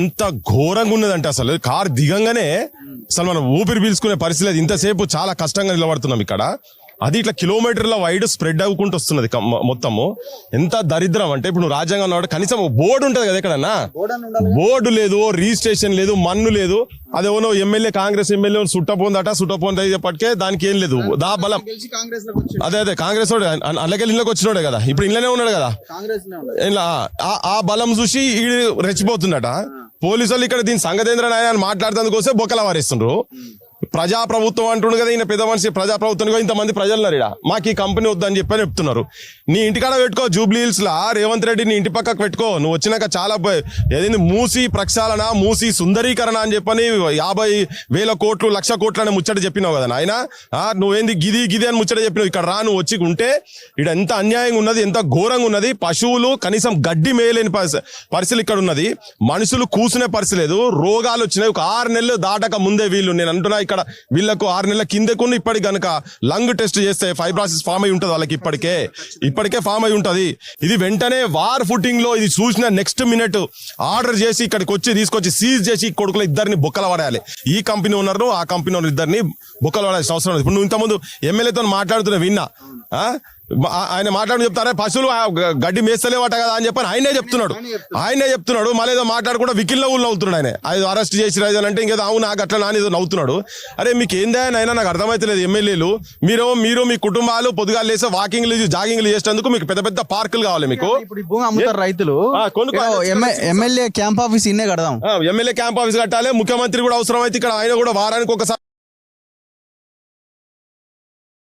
ఇంత ఘోరంగా ఉన్నదంటే అసలు కార్ దిగంగానే అసలు మనం ఊపిరి పీల్చుకునే పరిస్థితి లేదు. ఇంతసేపు చాలా కష్టంగా నిలబడుతున్నాం ఇక్కడ. అది ఇట్లా కిలోమీటర్ల వైడ్ స్ప్రెడ్ అవ్వుకుంటూ వస్తున్నది మొత్తము. ఎంత దరిద్రం అంటే ఇప్పుడు నువ్వు రాజ్యాంగం కనీసం బోర్డు ఉంటది కదా ఎక్కడన్నా? బోర్డు లేదు రిజిస్ట్రేషన్ లేదు మన్ను లేదు. అదేమో ఎమ్మెల్యే కాంగ్రెస్ ఎమ్మెల్యే సుట్టపోందట సుట్టపోంది అయ్యేపటికే దానికి ఏం లేదు. దా బలం. అదే అదే కాంగ్రెస్ వాడు అలాగే ఇళ్ళకి వచ్చినోడే కదా. ఇప్పుడు ఇళ్ళనే ఉన్నాడు కదా. ఇలా ఆ- ఆ బలం చూసి ఈడు రెచ్చిపోతుందట. పోలీసు వాళ్ళు ఇక్కడ దీని సంగతేంద్ర నాయ అని మాట్లాడుతందుకు వస్తే బొక్కల వారిస్తుండ్రు ప్రజా ప్రభుత్వం అంటుండు కదా ఈయన పెద్ద మనిషి ప్రజా ప్రభుత్వం ఇంతమంది ప్రజలు ఉన్నారు ఈడ. మాకు ఈ కంపెనీ వద్దని చెప్పని చెప్తున్నారు. నీ ఇంటికాడ పెట్టుకో జూబ్లీ హిల్స్లా రేవంత్ రెడ్డి నీ ఇంటి పక్కకు పెట్టుకో. నువ్వు వచ్చినాక చాలా ఏదైంది మూసి ప్రక్షాళన మూసి సుందరీకరణ అని చెప్పని యాభై వేల కోట్లు లక్ష కోట్లు అని ముచ్చట చెప్పినావు కదా నాయన. నువ్వేంది గిది గిది అని ముచ్చట చెప్పినావు. ఇక్కడ రా నువ్వు వచ్చి ఉంటే ఇక్కడ ఎంత అన్యాయంగా ఉన్నది ఎంత ఘోరంగా ఉన్నది. పశువులు కనీసం గడ్డి మేయలేని పరిస్థితులు ఇక్కడ ఉన్నది. మనుషులు కూసునే పరిస్థితి లేదు. రోగాలు వచ్చినాయి. ఒక ఆరు నెలలు దాటక ముందే వీళ్ళు. నేను అంటున్నా ఇక్కడ వీళ్ళకు ఆరు నెలల కిందకు ఇప్పటికి గనుక లంగ్ టెస్ట్ చేస్తే ఫైబ్రాసిస్ ఫామ్ అయి ఉంటుంది వాళ్ళకి ఇప్పటికే. ఇప్పటికే ఫామ్ అయి ఉంటుంది. ఇది వెంటనే వార్ ఫుటింగ్లో ఇది చూసిన నెక్స్ట్ మినిట్ ఆర్డర్ చేసి ఇక్కడికి వచ్చి తీసుకొచ్చి సీజ్ చేసి కొడుకుల ఇద్దరిని బొక్కల పడేయాలి. ఈ కంపెనీ ఓనర్ ఆ కంపెనీ ఓనర్ ఇద్దరిని బొక్కలు పడాల్సిన అవసరం లేదు. ఇప్పుడు నువ్వు ఇంతకుముందు ఎమ్మెల్యేతో మాట్లాడుతున్నా విన్నా. ఆయన మాట్లాడి చెప్తారా? పశువులు గడ్డి మేస్తలేవట కదా అని చెప్పని ఆయనే చెప్తున్నాడు. ఆయనే చెప్తున్నాడు. మళ్ళీ ఏదో మాట్లాడకుండా వికిల్ నవ్వులు నవ్వుతున్నాడు ఆయన. అది అరెస్ట్ చేసి రాజు అంటే ఇంకేదో అవును నాకు అట్లా నాని ఏదో నవ్వుతున్నాడు. అరే మీకు ఏందా అయినా నాకు అర్థమైతలేదు ఎమ్మెల్యేలు. మీరు మీరు మీ కుటుంబాలు పొద్దుగా లేసే వాకింగ్లు జాగింగ్లు చేసేందుకు మీకు పెద్ద పెద్ద పార్కులు కావాలి మీకు. రైతులు. ఎమ్మెల్యే క్యాంప్ ఆఫీస్ ఇన్నే కడదాం. ఎమ్మెల్యే క్యాంప్ ఆఫీస్ కట్టాలి. ముఖ్యమంత్రి కూడా అవసరం అయితే ఇక్కడ ఆయన కూడా వారానికి ఒకసారి